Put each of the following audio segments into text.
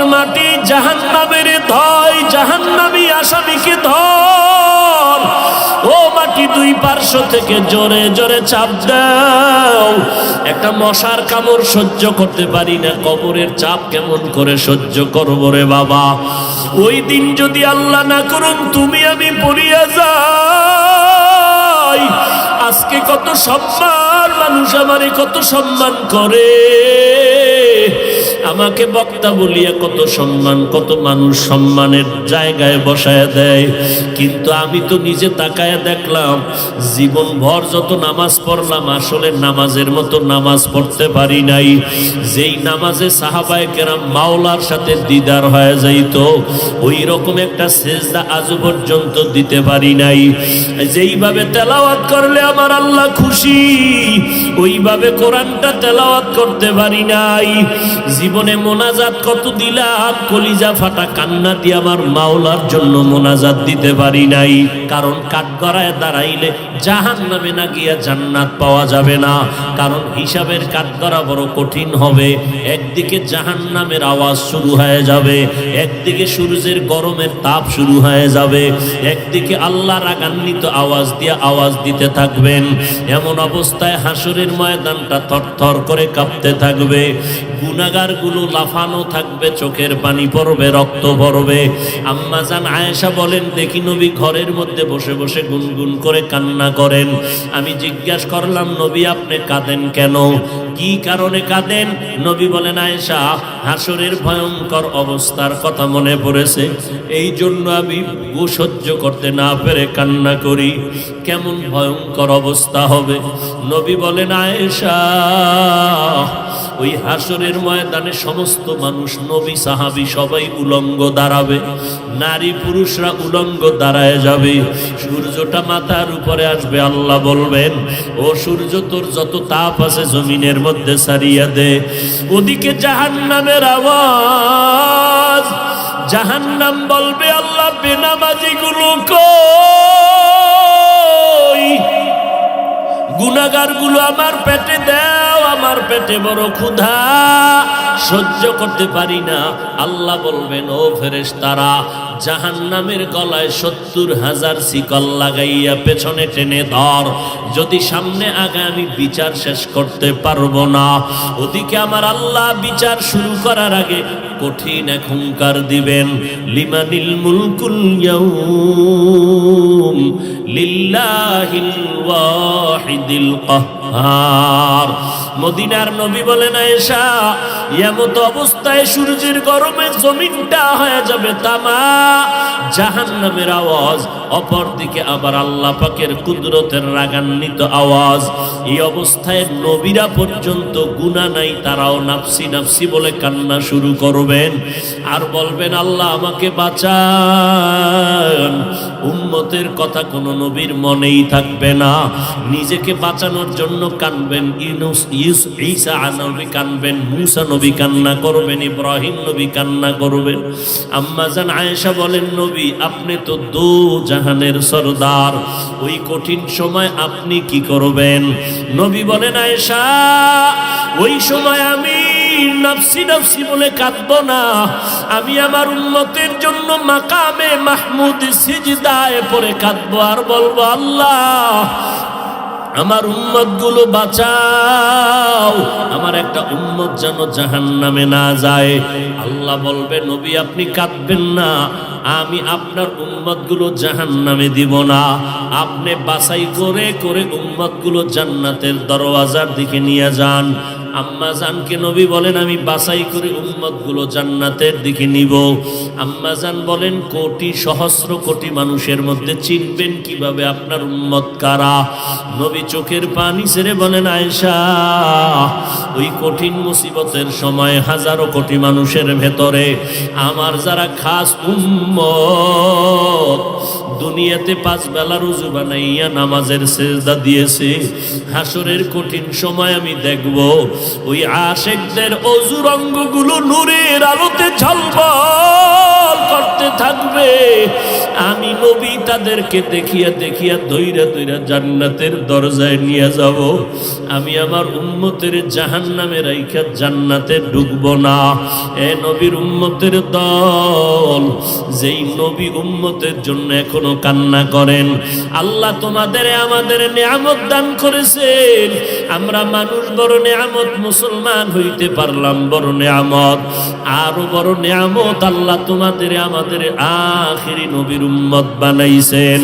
কবরের মাটি জাহান্নামের ধয় জাহান জাহান্নামী আসামিকে ধর। ও মাটি দুই পার্শ্ব থেকে জোরে জোরে চাপ দাও। একটা মশার কামড় সহ্য করতে পারি না, কবরের চাপ কেমন করে সহ্য করব রে বাবা? ওই দিন যদি আল্লাহ না করুন, তুমি আমি পড়িয়া যাই। আজকে কত সম্মান, মানুষ আমারে কত সম্মান করে। আমাকে বক্তা বলিয়া কত সম্মান, কত মানুষ সম্মানের জায়গায় বসায় দেয়। কিন্তু আমি তো নিজে তাকায় দেখলাম জীবন ভর যত নামাজ পড়লাম, আসলে নামাজের মতো নামাজ পড়তে পারি নাই। যেই নামাজে সাহাবায় কেরাম মাওলার সাথে দিদার হয়ে যাইত ওই রকম একটা সেজদা আজও পর্যন্ত দিতে পারি নাই। যেইভাবে তেলাওয়াত করলে আমার আল্লাহ খুশি, ওইভাবে কোরআনটা তেলাওয়াত করতে পারি নাই। জীবনে মোনাজাত কত দিলাম কলিজা ফাটা কান্না দিয়ে আমার মাওলার জন্য মোনাজাত দিতে পারি নাই। কারণ কাঠগড়ায় দাঁড়াইলে জাহান নামে না গিয়া জান্নাত পাওয়া যাবে না। কারণ হিসাবের কাঠগড়া বড় কঠিন হবে। একদিকে জাহান নামের আওয়াজ শুরু হয়ে যাবে। একদিকে সূর্যের গরমের তাপ শুরু হয়ে যাবে। একদিকে আল্লাহ রাগান্বিত আওয়াজ দিয়ে আওয়াজ দিতে থাকবেন। এমন অবস্থায় হাসুরের ময়দানটা থরথর করে কাঁপতে থাকবে। গুনাগার গুলো লাফানো থাকবে, চোখের পানি পড়বে, রক্ত পড়বে। আম্মা জান আয়েশা বলেন, দেখি নবী ঘরের মধ্যে বসে বসে গুনগুন করে কান্না করেন। আমি জিজ্ঞাসা করলাম, নবী, আপনি কাঁদেন কেন? কি কারণে কাঁদেন? নবী বলেন, আয়েশা, হাসরের ভয়ঙ্কর অবস্থার কথা মনে পড়েছে। এই জন্য আমি সহ্য করতে না পেরে কান্না করি। কেমন ভয়ঙ্কর অবস্থা হবে? নবী বলেন, আয়েশা ওই হাসরের ময়দানে সমস্ত মানুষ, নবী, সাহাবি সবাই উলঙ্গ দাঁড়াবে। নারী, পুরুষরা উলঙ্গ দাঁড়ায় যাবে। সূর্যটা মাথার উপরে আসবে, আল্লাহ বলবেন, ও সূর্য, তোর যত তাপ আছে জমিনের মধ্যে সারিয়া দে। ওদিকে জাহান্নামের আওয়াজ, জাহান্নাম বলবে, আল্লাহ বেনামাজি গুলো কই? গুনাগারগুলো আমার পেটে দাও, আমার পেটে বড় ক্ষুধা। সহ্য করতে পারি না। আল্লাহ বলবেন, ও ফেরেস তারা জাহান নামের গলায় সত্তর হাজার শিকল লাগাইয়া পেছনে টেনে ধর। যদি সামনে আগে আমি বিচার শেষ করতে পারব না, ওদিকে আমার আল্লাহ বিচার শুরু করার আগে কঠিন এক হুঙ্কার দিবেন। লিমানিল মুলকুল লিল্লাহিল ওয়াহিদিল কাহ্হার মদিনার নবী বলেন আয়েশা এমত অবস্থায় সূর্যের গরমে জমিনটা হয়ে যাবে তামা। জাহান্নামের আওয়াজ অপর দিকে আবার আল্লাহ পাকের কুদরতের রাগান্বিত আওয়াজ। এই অবস্থায় নবীরা পর্যন্ত গুণা নাই, তারাও নাফসি নাফসি বলে কান্না শুরু করবেন। আর বলবেন, আল্লাহ আমাকে বাঁচান। উম্মতের কথা কোনো নবীর মনেই থাকবে না। নিজেকে বাঁচানোর জন্য কানবেন ইউস ঈসা নবী কানবেন, মুসা নবী কান্না করবেন, ইব্রাহিম নবী কান্না করবেন। আয়েশা বলেন, নবী, আপনি তো দু জাহানের সরদার, ওই কঠিন সময় আপনি কি করবেন? নবী বলেন, আয়েশা, ওই সময় আমি নফসি বলে কাঁদবো না। আমি আমার উন্নতের জন্য মাকামে মাহমুদ সিজদায় পরে কাঁদবো আর বলব, আল্লাহ আমার উম্মতগুলো বাঁচাও। আমার একটা উম্মত যেন জাহান নামে না যায়। আল্লাহ বলবে, নবী, আপনি কাঁদবেন না। আমি আপনার উম্মতগুলো জাহান নামে দিব না। আপনি বাছাই করে করে উম্মতগুলো জান্নাতের দরওয়াজার দিকে নিয়ে যান। আম্মা জানকে নবী বলেন, আমি বাছাই করে উম্মতগুলো জান্নাতের দিকে নিব। আম্মা জান বলেন, কোটি সহস্র কোটি মানুষের মধ্যে চিনবেন কীভাবে আপনার উম্মত কারা? নবী চোখের পানি ছেড়ে বলেন, আয়েশা, ওই কঠিন মুসিবতের সময় হাজারো কোটি মানুষের ভেতরে আমার যারা খাস উম্মত, দুনিয়াতে পাঁচ বেলা রুজু বানাইয়া নামাজের সেজদা দিয়েছে। হাসরের কঠিন সময় আমি দেখব। ওই আশেকদের অজুরঙ্গগুলো নূরের আলোতে ঝলমল। করতে থাকবে। আমি নবী তাদেরকে দেখিয়া দেখিয়া দইরা দইরা জান্নাতের দরজায় নিয়ে যাব। আমি আমার উম্মতের জাহান নামে রাইখা জান্নাতে ঢুকব না। এ নবীর উম্মতের দল, যেই নবী উম্মতের জন্য এখনও কান্না করেন। আল্লাহ তোমাদের আমাদের নিয়ামত দান করেছেন। আমরা মানুষ বড় নিয়ামত, মুসলমান হইতে পারলাম বড় নিয়ামত। আরও বড় নিয়ামত আল্লাহ তোমাদের আমাদের আখিরি নবীর উম্মত বানাইছেন।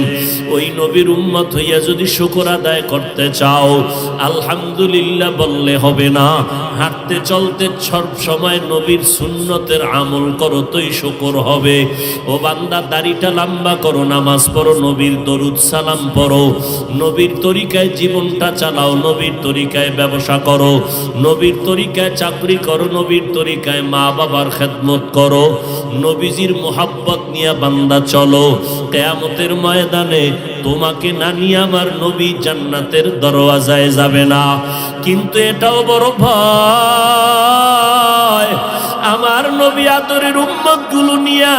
ওই নবীর উম্মত হইয়া যদি শুকর আদায় করতে চাও, আলহামদুলিল্লাহ বললে হবে না। হাঁটতে চলতে সব সময় নবীর সুন্নতের আমল করো, তোই শুকর হবে। ও বান্দা, দাড়িটা লম্বা করো, নামাজ পড়ো, নবীর দরুদ সালাম পড়ো। নবীর তরিকায় জীবনটা চালাও, নবীর তরিকায় ব্যবসা করো। নবীর তরিকায় চাকরি করো, নবীর তরিকায় মা বাবার খেদমত করো। নবীজির মোহাব্বত নিয়ে বান্দা চলো। কেয়ামতের ময়দানে তোমাকে না নিয়ে আমার নবী জান্নাতের দরওয়াজায় যাবে না। কিন্তু এটাও বড় ভয়। আমার নবী আদরের উম্মতগুলো নিয়া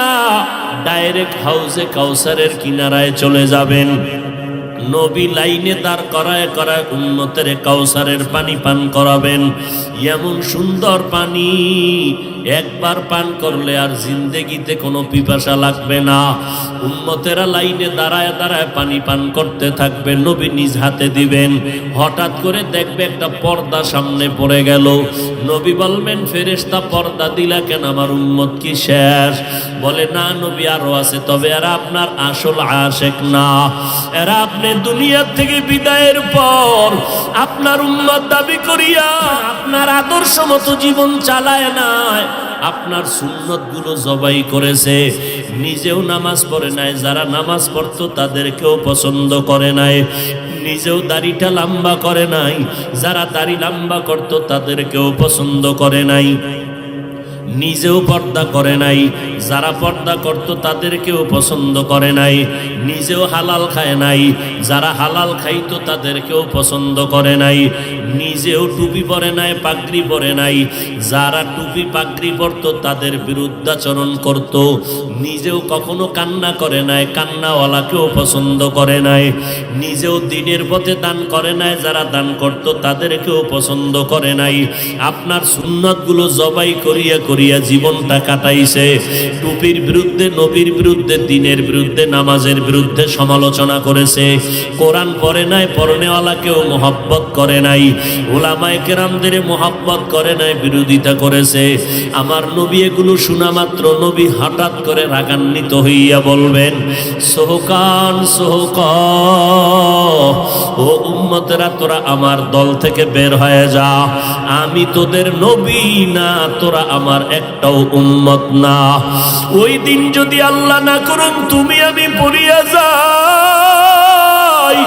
ডাইরেক্ট হাউসে কাউসারের কিনারায় চলে যাবেন। নবী লাইনে দাঁড় করায় করায় উন্মতের কাউসারের পানি পান করাবেন। এমন সুন্দর পানি একবার পান করলে আর জিন্দেগিতে কোনো পিপাসা লাগবে না। উন্মতেরা লাইনে দাঁড়ায় দাঁড়ায় পানি পান করতে থাকবে, নবী নিজ হাতে দিবেন। হঠাৎ করে দেখবে একটা পর্দা সামনে পড়ে গেল। নবী বলবেন, ফেরেশতা পর্দা দিলা কেন? আমার উম্মত কি শেষ? বলে, না নবী, আরও আছে। তবে এরা আপনার আসল আশেক না। এরা আপনি দুনিয়ার থেকে বিদায়ের পর আপনার উম্মত দাবি করিয়া আপনার আদর্শ মতো জীবন চালায় নাই। আপনার সুন্নতগুলো জবাই করেছে। নিজেও নামাজ পড়ে নাই। যারা নামাজ পড়তো তাদেরকেও পছন্দ করে নাই। নিজেও দাড়িটা লম্বা করে নাই। যারা দাড়ি লম্বা করতো তাদেরকেও পছন্দ করে নাই। নিজেও পর্দা করে নাই। যারা পর্দা করত, তাদেরকেও পছন্দ করে নাই। নিজেও হালাল খায় নাই। যারা হালাল খাইতো, তাদেরকেও পছন্দ করে নাই। নিজেও টুপি পরে নাই, পাগড়ি পরে নাই। যারা টুপি, পাগড়ি পরত, তাদের বিরুদ্ধাচরণ করত। নিজেও কখনো কান্না করে নাই, কান্নাওয়ালাকেও পছন্দ করে নাই। নিজেও দিনের পথে দান করে নাই, যারা দান করত, তাদেরকেও পছন্দ করে নাই। আপনার সুন্নতগুলো জবাই করিয়া করিয়া জীবনটা কাটাইছে। টুপির বিরুদ্ধে, নবীর বিরুদ্ধে, দিনের বিরুদ্ধে, নামাজের বিরুদ্ধে সমালোচনা করেছে। কোরআন পড়ে নাই, পড়নেওয়ালাকেও মোহাব্বত করে নাই। ওলামায় কেরামদের মোহাব্বত করে নাই, বিরোধিতা করেছে। আমার নবী এগুলো শোনা মাত্র, নবী হঠাৎ করে রাগান্বিত হইয়া বলবেন, সোহকান, সোহক, ও উম্মতেরা, তোরা আমার দল থেকে বের হয়ে যা। আমি তোদের নবী না, তোরা আমার একটাও উম্মত না। ওই দিন যদি আল্লাহ না করুন, তুমি আমি পড়িয়া যাই।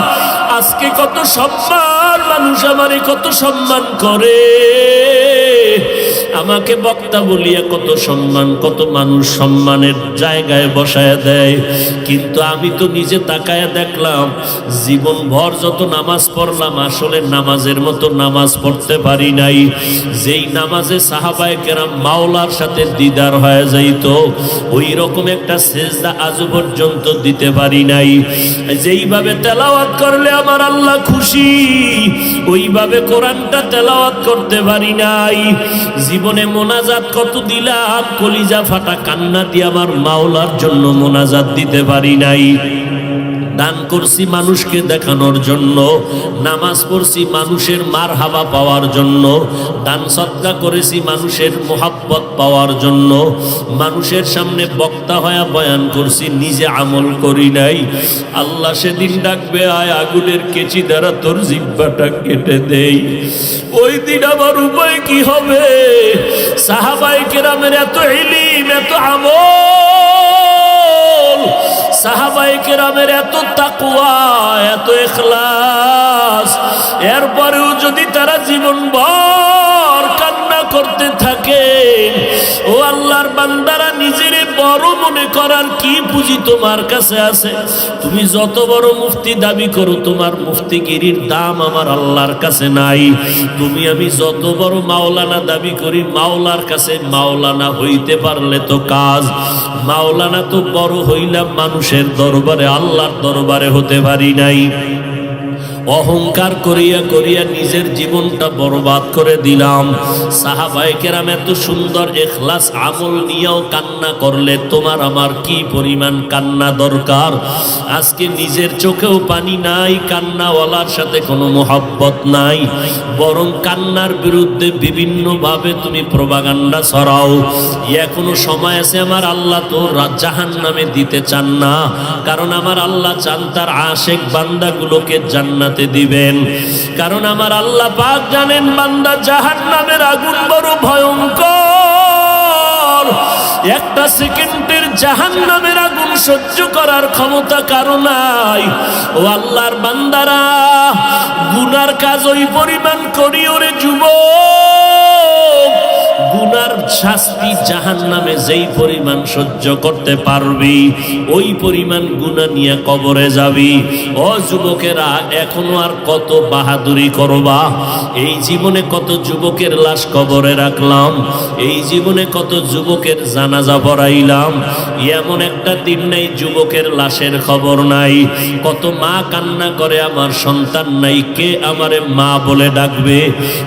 আজকে কত সম্মান, মানুষ আমারে কত সম্মান করে। আমাকে বক্তা বলিয়া কত সম্মান, কত মানুষ সম্মানের জায়গায় বসায় দেয়। কিন্তু আমি তো নিজে তাকায় দেখলাম জীবন ভর যত নামাজ পড়লাম, আসলে নামাজের মতো নামাজ পড়তে পারি নাই। যেই নামাজে সাহাবায় কেরাম মাওলার সাথে দিদার হয়ে যাইত ওই রকম একটা সেজদা আজও পর্যন্ত দিতে পারি নাই। যেইভাবে তেলাওয়াত করলে আমার আল্লাহ খুশি, ওইভাবে কোরআনটা তেলাওয়াত করতে পারি নাই। জীবনে মোনাজাত কত দিলাম কলিজা ফাটা কান্না দিয়ে আমার মাওলার জন্য মোনাজাত দিতে পারি নাই। দান করছি মানুষকে দেখানোর জন্য, নামাজ পড়ছি মানুষের মার হাবা পাওয়ার জন্য, দান সৎকা করেছি মানুষের মোহাব্বত পাওয়ার জন্য, মানুষের সামনে বক্তা হয়ে বয়ান করছি, নিজে আমল করি নাই। আল্লাহ সেদিন ডাকবে, আয় আগুনের কেচি দ্বারা তোর জিব্বাটা কেটে দেই। ওই দিন আমার উপায় কি হবে? সাহাবাই কেরামের এত ইলিম, এত আমল সাহাবাই কেরামের এত তাকুয়া এত এখলাস এরপরেও যদি তারা জীবন ভর কান্না করতে থাকে, ও আল্লাহর বান্দারা বড় মনে করার কি পুঁজি তোমার কাছে আছে? তুমি যত বড় মুফতি দাবি করো, তোমার মুফতিগিরির দাম আমার আল্লাহর কাছে নাই। তুমি আমি যত বড় মাওলানা দাবি করি, মাওলার কাছে মাওলানা হইতে পারলে তো কাজ। মাওলানা তো বড় হইলাম মানুষের দরবারে, আল্লাহর দরবারে হতে পারি নাই। অহংকার করিয়া করিয়া নিজের জীবনটা বরবাদ করে দিলাম। সাহাবাই কেরাম এত সুন্দর এখলাস আমল নিয়েও কান্না করলে তোমার আমার কি পরিমাণ কান্না দরকার? আজকে নিজের চোখেও পানি নাই, কান্নাওয়ালার সাথে কোনো মোহাব্বত নাই। বরং কান্নার বিরুদ্ধে বিভিন্নভাবে তুমি প্রবাগান্ডা ছড়াও। এখনও সময় আছে আমার আল্লাহ তো জাহান নামে দিতে চান না। কারণ আমার আল্লাহ চান তার আশেক বান্দাগুলোকে জান্নাতে দিবেন। কারণ আমার আল্লাহ পাক জানেন, বান্দা জাহান নামের আগুন বড় ভয়ঙ্কর। একটা সেকেন্ডের জাহান নামের আগুন সহ্য করার ক্ষমতা কারও নাই। ও আল্লাহর বান্দারা, গুনার কাজ ওই পরিমাণ করি ওরে যুবক। গুনার শাস্তি জাহান নামে যেই পরিমাণ সহ্য করতে পারবি, ওই পরিমাণ গুণা নিয়ে কবরে যাবি। ও যুবকেরা, এখনও আর কত বাহাদুরি করবা? এই জীবনে কত যুবকের লাশ কবরে রাখলাম, এই জীবনে কত যুবকের জানাজা পড়াইলাম, এমন একটা দিন নাই যুবকের লাশের খবর নাই। কত মা কান্না করে, আমার সন্তান নাই, কে আমারে মা বলে ডাকবে?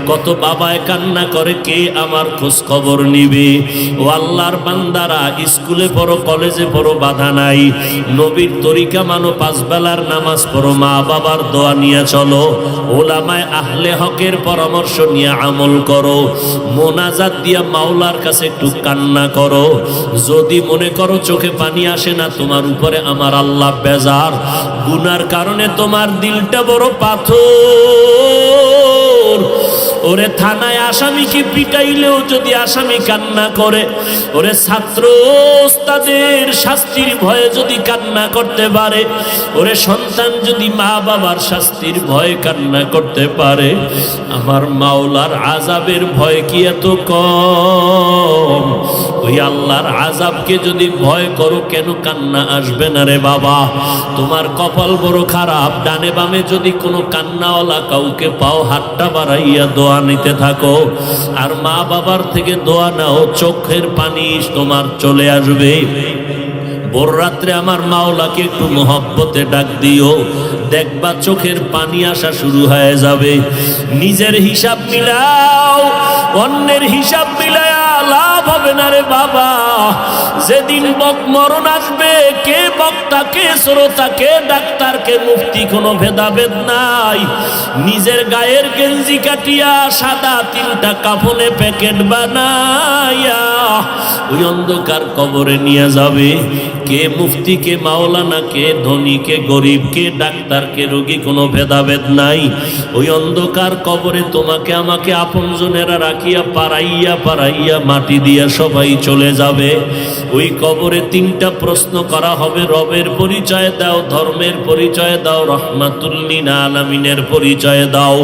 কত বাবায় কান্না করে, কে আমার খোঁজ খবর নিবে। ও আল্লাহর বান্দারা, স্কুলে পড়ো, কলেজে পড়ো, বাধা নাই। নবীর তরিকা মানো, পাঁচ বেলার নামাজ পড়ো, মা বাবার দোয়া নিয়ে চলো। ওলামায় আহলে হকের পরামর্শ নিয়ে আমল করো। মোনাজাত দিয়া মাওলার কাছে একটু কান্না করো। যদি মনে করো চোখে পানি আসে না, তোমার উপরে আমার আল্লাহ বেজার। গুনার কারণে তোমার দিলটা বড় পাথর। ওরে থানায় আসামিকে পিটাইলেও যদি আসামি কান্না করে, ওরে ছাত্র ওস্তাদের শাস্তির ভয়ে যদি কান্না করতে পারে, ওরে সন্তান যদি মা বাবার শাস্তির ভয়ে কান্না করতে পারে, আমার মাওলার আজাবের ভয় কি এত কম? ওই আল্লাহর আজাবকে যদি ভয় করো, কেন কান্না আসবে না রে বাবা? তোমার কপাল বড় খারাপ। ডানে বামে যদি কোনো কান্নাওয়ালা কাউকে পাও, হাতটা বাড়াইয়া দোয়া নিতে থাকো। আর মা বাবার থেকে দোয়া নাও, চোখের পানি তোমার চলে আসবে। ভোর রাত্রে আমার মাওলাকে একটু মোহব্বতে ডাক দিও। দেখবা চোখের পানি আসা শুরু হয়ে যাবে। নিজের হিসাব মিলাও, অন্যের হিসাব মিলায়া লাভ হবে না রে বাবা। যেদিন বক মরণ আসবে, কে বক্তা, কে শ্রোতা, কে ডাক্তার, কে মুফতি, কোনো ভেদাভেদ নাই। নিজের গায়ের গেঞ্জি কাটিয়া সাদা তিনটা কাফনে প্যাকেট বানাইয়া ওই অন্ধকার কবরে নিয়ে যাবে। কে মুফতি, কে মাওলানা, কে ধনী, কে গরিব, কে ডাক্তার, কে রোগী, কোনো ভেদাভেদ নাই। ওই অন্ধকার কবরে তোমাকে, আমাকে আপনজনেরা রাখিয়া, পারাইয়া পারাইয়া মাটি দিয়া সবাই চলে যাবে। ওই কবরে তিনটা প্রশ্ন করা হবে, রবের পরিচয় দাও, ধর্মের পরিচয় দাও রহমাতুল্লিন আলামিনের পরিচয় দাও।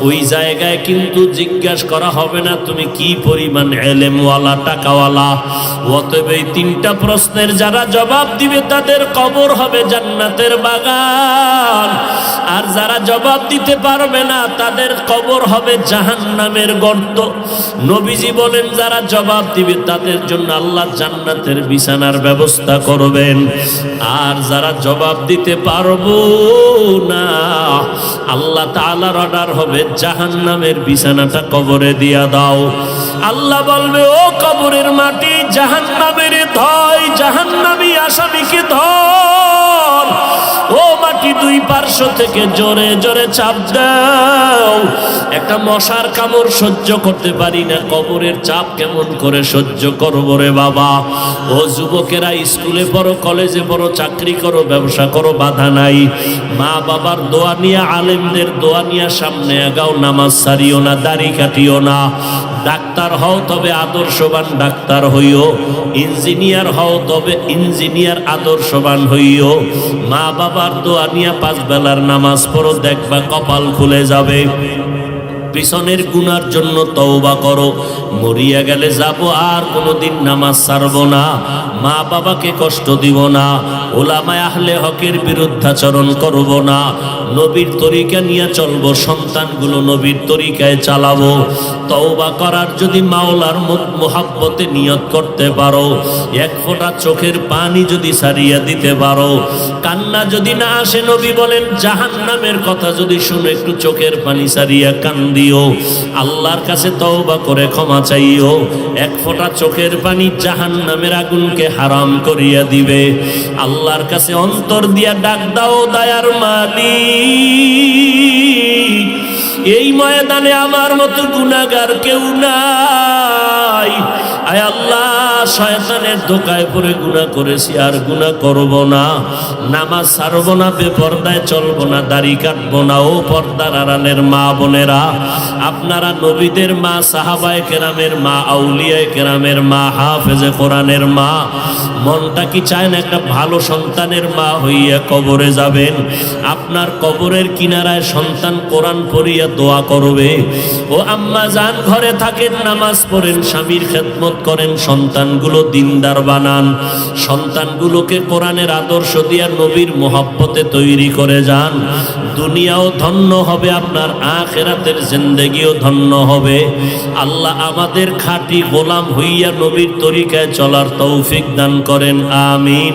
ওই জায়গায় কিন্তু জিজ্ঞাসা করা হবে না, তুমি কি পরিমাণ এলেমওয়ালা, টাকাওয়ালা? অতএব এই তিনটা প্রশ্নের যারা জবাব দিবে তাদের কবর হবে জান্নাতের বাগান। আর যারা জবাব দিতে পারবে না, তাদের কবর হবে জাহান্নামের গর্ত। নবীজি বলেন, যারা জবাব দিবে, তাদের জন্য আল্লাহ জান্নাতের বিছানার ব্যবস্থা করবেন। আর যারা জবাব দিতে পারব না, আল্লাহ তাআলার অর্ডার হবে জাহান্নামের বিছানাটা কবরে দিয়া দাও। আল্লাহ বলবে, ও কবরের মাটি, জাহান্নামের ধয়, জাহান্নামী আসামিকে ধর। ও মাটি দুই পার্শ্ব থেকে জোরে জোরে চাপ দাও। একটা মশার কামড় সহ্য করতে পারি না, কবরের চাপ কেমন করে সহ্য করব রে বাবা? ও যুবকেরা, স্কুলে পড়ো, কলেজে পড়ো, চাকরি করো, ব্যবসা করো, বাধা নাই। মা বাবার দোয়া নিয়ে, আলেমদের দোয়া নিয়ে সামনে আগাও, নামাজ সারিও না, দাড়ি কাটিও না। ডাক্তার হও তবে আদর্শবান ডাক্তার হইও। ইঞ্জিনিয়ার হও তবে ইঞ্জিনিয়ার আদর্শবান হইও। মা বাবার দোয়া নিয়ে পাঁচ বেলার নামাজ পড়ো, দেখবা কপাল খুলে যাবে। পিছনের গুনার জন্য তওবা করো, মরিয়া গেলে যাব, আর কোনোদিন নামাজ ছাড়বো না। মা বাবাকে কষ্ট দিব না, ওলামায় আহলে হকের বিরুদ্ধাচরণ করব না, নবীর তরিকা নিয়ে চলবো, সন্তানগুলো নবীর তরিকায় চালাবো, তওবা করার যদি মাওলার মোহাব্বতে নিয়ত করতে পারো, এক ফোঁটা চোখের পানি যদি সারিয়া দিতে পারো, কান্না যদি না আসে নবী বলেন, জাহান্নামের কথা যদি শুনে একটু চোখের পানি সারিয়া কান্দিও আল্লাহর কাছে তওবা করে ক্ষমা চাইও, এক ফোঁটা চোখের পানি জাহান্নামের আগুনকে হারাম করিয়া দিবে। আল্লাহর কাছে অন্তর দিয়া ডাক দাও দায়ার মালি এই ময়দানে আমার মতো গুনাগার কেউ নাই। আয় আল্লাহ। শয়তানের ধোকায় পড়ে গুণা করেছি, আর গুণা করব না। নামাজ ছাড়ব না, বেপর্দায় চলব না, দাড়ি কাটবো না। ও পর্দার আড়ালের মা বোনেরা, আপনারা নবীদের মা, সাহাবায় কেরামের মা, আউলিয়ায় কেরামের মা, হাফেজে কোরআনের মা। মনটা কি চায় না একটা ভালো সন্তানের মা হইয়া কবরে যাবেন? আপনার কবরের কিনারায় সন্তান কোরআন পড়িয়া দোয়া করবে। ও আম্মা যান, ঘরে থাকেন, নামাজ পড়েন, স্বামীর খেদমত করেন সন্তানগুলো দিনদার বানান। সন্তানগুলোকে কোরআনের আদর্শ দিয়া নবীর মোহাব্বতে তৈরি করে যান। দুনিয়াও ধন্য হবে, আপনার আখেরাতের জিন্দেগিও ধন্য হবে। আল্লাহ আমাদের খাঁটি গোলাম হইয়া নবীর তরিকায় চলার তৌফিক দান করেন, আমিন।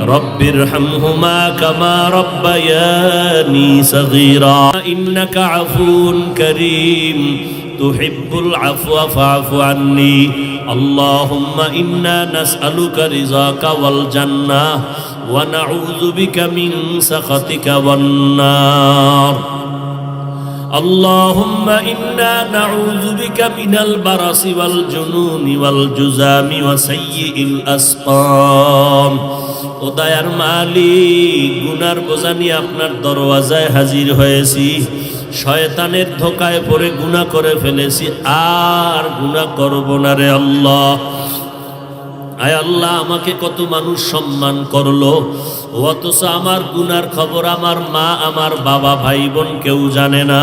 رب ارحمهما كما ربياني صغيرا. إنك عفو كريم. تحب العفو فاعف عني. اللهم إنا نسألك رضاك والجنة ونعوذ بك من سخطك والنار. اللهم إنا نعوذ بك من البرص والجنون والجزام وسيء الأسقام. ও দায়ার মালিক, গুনার বোঝা নিয়ে আপনার দরওয়াজায় হাজির হয়েছি। শয়তানের ধোকায় পরে গুণা করে ফেলেছি, আর গুণা করব না রে আল্লাহ। আয় আল্লাহ, আমাকে কত মানুষ সম্মান করল। অথচ আমার গুনার খবর আমার মা, আমার বাবা ভাই বোন কেউ জানে না।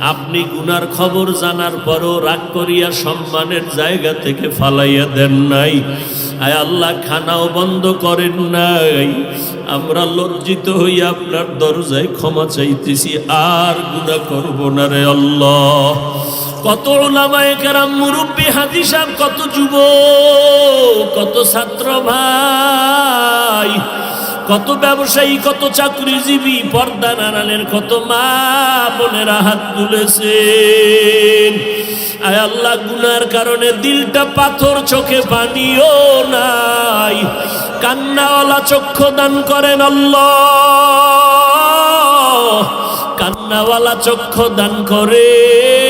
আপনি গুনার খবর জানার পরও রাগ করিয়া সম্মানের জায়গা থেকে ফালাইয়া দেন নাই। আয় আল্লাহ, খানাও বন্ধ করেন নাই। আমরা লজ্জিত হইয়া আপনার দরজায় ক্ষমা চাইতেছি, আর গুণা করব না রে আল্লাহ। কত ওলামায়ে মুরব্বী, হাজি সাহেব, কত যুব কত ছাত্র ভাই কত ব্যবসায়ী, কত চাকরিজীবী, পর্দা নারালের কত মা বোনেরা হাত তুলেছেন। আয় আল্লাহ, গুনার কারণে দিলটা পাথর চোখে পানিও নাই। কান্নাওয়ালা চক্ষু দান করেন আল্লাহ। কান্নাওয়ালা চক্ষু দান করেন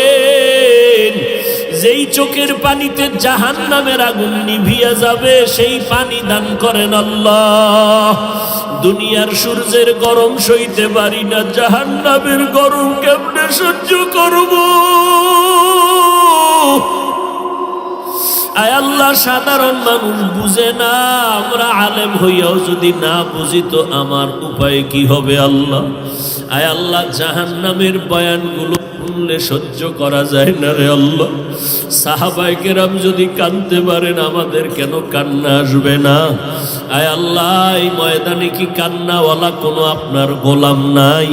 যেই চোখের পানিতে জাহান নামের আগুন নিভিয়া যাবে, সেই পানি দান করেন আল্লাহ। দুনিয়ার সূর্যের গরম সইতে পারি না জাহান নামের গরম কেমনে সহ্য করব? আয় আল্লাহ, সাধারণ মানুষ বুঝে না, আমরা আলেম হইয়াও যদি না বুঝি, তো আমার উপায় কি হবে আল্লাহ? আয় আল্লাহ জাহান নামের বয়ানগুলো শুনলে সহ্য করা যায় না রে আল্লাহ। সাহাবাই কেরাম যদি কানতে পারেন, আমাদের কেন কান্না আসবে না? আয় আল্লাহ, এই ময়দানে কি কান্নাওয়ালা কোনো আপনার গোলাম নাই?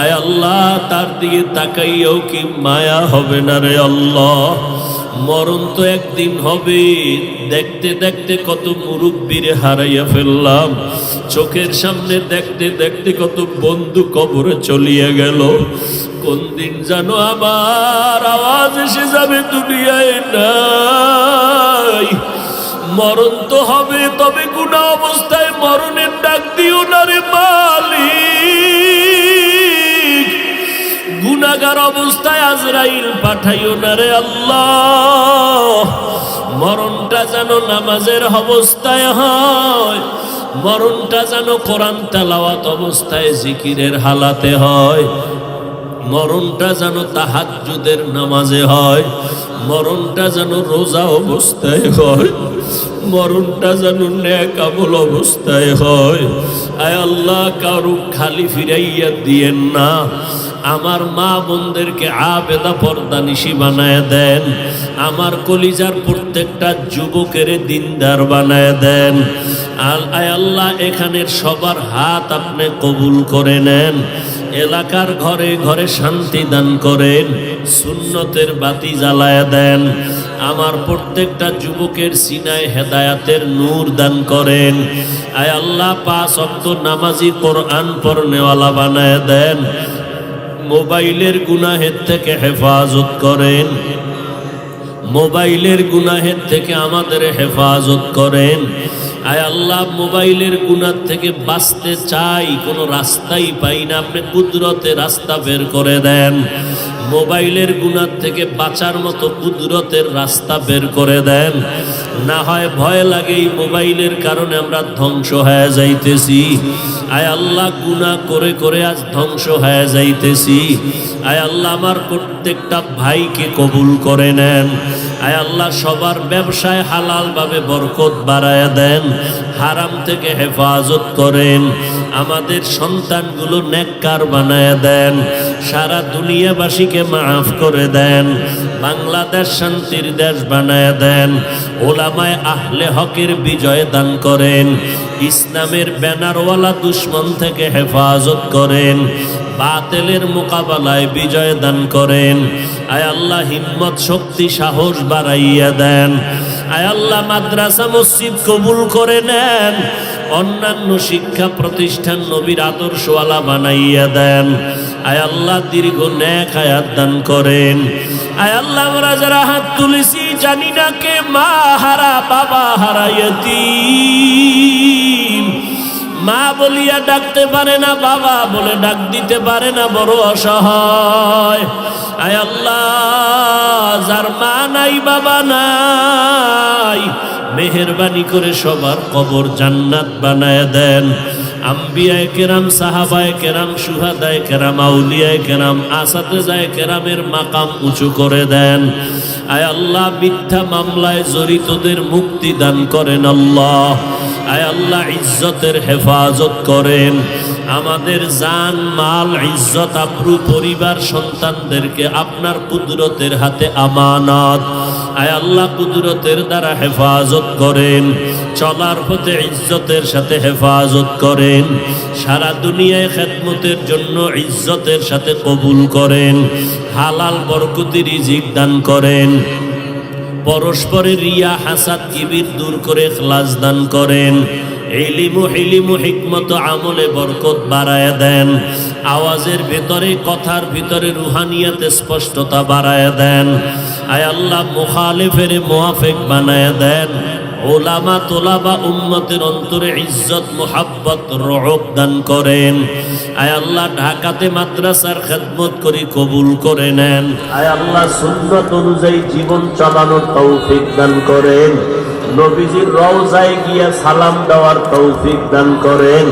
আয় আল্লাহ, তার দিকে তাকাইয়াও কি মায়া হবে না রে আল্লাহ। মরণ তো একদিন হবে। দেখতে দেখতে কত মুরব্বীরে হারাইয়া ফেললাম। চোখের সামনে দেখতে দেখতে কত বন্ধু কবরে চলিয়া গেল। কোন দিন জানো আমার আওয়াজ এসে যাবে দুনিয়ায় নাই। মরণ তো হবে, তবে গুণা অবস্থায় মরণের ডাক দিও না রে মালিক। গুনাগার অবস্থায় আজরাইল পাঠাইও না রে আল্লাহ। মরণটা যেন নামাজের অবস্থায় হয়, মরণটা যেন কোরআন তালাওয়াত অবস্থায় জিকিরের হালাতে হয়। মরণটা যেন তাহাজ্জুদের নামাজে হয়, মরণটা যেন রোজা অবস্থায় হয়। মরণটা যেন ন্যাক আমল অবস্থায় হয়। আয় আল্লাহ, কারু খালি ফিরাইয়া দিয়েন না। আমার মা বোনদেরকে আবেদা পর্দা নিশি বানায় দেন। আমার কলিজার প্রত্যেকটা যুবকের দিনদার বানায় দেন। আল আয় আল্লাহ, এখানের সবার হাত আপনি কবুল করে নেন। এলাকার ঘরে ঘরে শান্তি দান করেন। সুন্নতের বাতি জ্বালায় দেন। আমার প্রত্যেকটা যুবকের সিনায় হেদায়াতের নূর দান করেন। আয় আল্লাহ, পাঁচ অক্ত নামাজি কোরআন পড়নেওয়ালা বানায় দেন। মোবাইলের গুনাহের থেকে হেফাজত করেন। মোবাইলের গুনাহের থেকে আমাদের হেফাজত করেন। আয় আল্লাহ, মোবাইলের গুনার থেকে বাঁচতে চাই, কোনো রাস্তাই পাই না। আপনি কুদরতে রাস্তা বের করে দেন। মোবাইলের গুণার থেকে বাঁচার মতো কুদরতের রাস্তা বের করে দেন। না হয় ভয় লাগে এই মোবাইলের কারণে আমরা ধ্বংস হয়ে যাইতেছি। আয় আল্লাহ, গুনাহ করে করে আজ ধ্বংস হয়ে যাইতেছি। আয় আল্লাহ, আমার প্রত্যেকটা ভাইকে কবুল করে নেন। আয় আল্লাহ, সবার ব্যবসায় হালালভাবে বরকত বাড়ায় দেন। হারাম থেকে হেফাজত করেন। আমাদের সন্তানগুলো নেককার বানায় দেন। সারা দুনিয়াবাসীকে মাফ করে দেন। বাংলাদেশ শান্তির দেশ বানায় দেন। ওলামায় আহলে হকের বিজয় দান করেন। ইসলামের ব্যানারওয়ালা দুশ্মন থেকে হেফাজত করেন। বাতেলের মোকাবেলায় বিজয় দান করেন। আয় আল্লাহ হিম্মত, শক্তি, সাহস বাড়াইয়া দেন। আয় আল্লাহ, মাদ্রাসা, মসজিদ কবুল করে নেন। অন্যান্য শিক্ষা প্রতিষ্ঠান নবীর আদর্শওয়ালা বানাইয়া দেন। আয় আল্লাহ, দীর্ঘ ন্যাক আয়াত দান করেন। আয় আল্লাহ, আমরা যারা হাত তুলেছি, জানি না কে মা হারা, বাবা হারাইয়াতি মা বলিয়া ডাকতে পারে না, বাবা বলে ডাক দিতে পারে না, বড় অসহায়। আয় আল্লাহ, যার মা নাই, বাবা নাই, মেহরবানি করে সবার কবর জান্নাত বানায় দেন। আম্বিয়ায় কেরাম, সাহাবায় কেরাম, সুহাদায় কেরাম, আউলিয়ায় কেরাম আসাতে যায় কেরামের মাকাম উঁচু করে দেন। আয় আল্লাহ, মিথ্যা মামলায় জড়িতদের মুক্তি দান করেন আল্লাহ। আয় আল্লাহ ইজ্জতের হেফাজত করেন। আমাদের জান, মাল, ইজ্জত, আব্রু, পরিবার, সন্তানদেরকে আপনার কুদরতের হাতে আমানত। আয় আল্লাহ কুদরতের দ্বারা হেফাজত করেন। চলার পথে ইজ্জতের সাথে হেফাজত করেন। সারা দুনিয়ায় খেদমতের জন্য ইজ্জতের সাথে কবুল করেন। হালাল বরকতি রিজিক দান করেন। পরস্পরের রিয়া হাসাদ কিবির দূর করে খ্লাস দান করেন। এলিমু হিলিমু হিকমত আমলে বরকত বাড়ায় দেন। আওয়াজের ভেতরে, কথার ভিতরে, রুহানিয়াতে স্পষ্টতা বাড়ায় দেন। আয় আল্লাহ মুখালেফের মোয়াফেক বানায় দেন। ওলামা তোলাবা উম্মতের অন্তরে ইজ্জত, মোহাব্বত, রহব দান করেন। আয় আল্লাহ, ঢাকাতে মাদ্রাসার খেদমত করি কবুল করে নেন। আয় আল্লাহ, সুন্নত অনুযায়ী জীবন চালানোর তৌফিক দান করেন। নবীজির রওজায় গিয়া সালাম দেওয়ার তৌফিক দান করেন।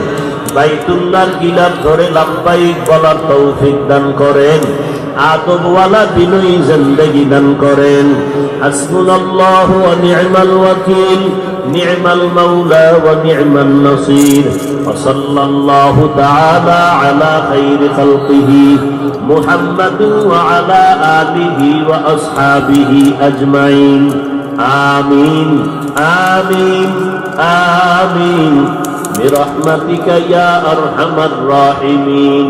বাইতুল্লাহর গিলাপ ধরে লাম্বাইক বলার তৌফিক দান করেন। আদবওয়ালা বিনয়ী জিন্দেগি দান করেন। حسبنا الله ونعم الوكيل نعم المولى ونعم النصير وصلى الله تعالى على خير خلقه محمد وعلى آله وأصحابه أجمعين. آمين آمين آمين. برحمتك يا أرحم الراحمين.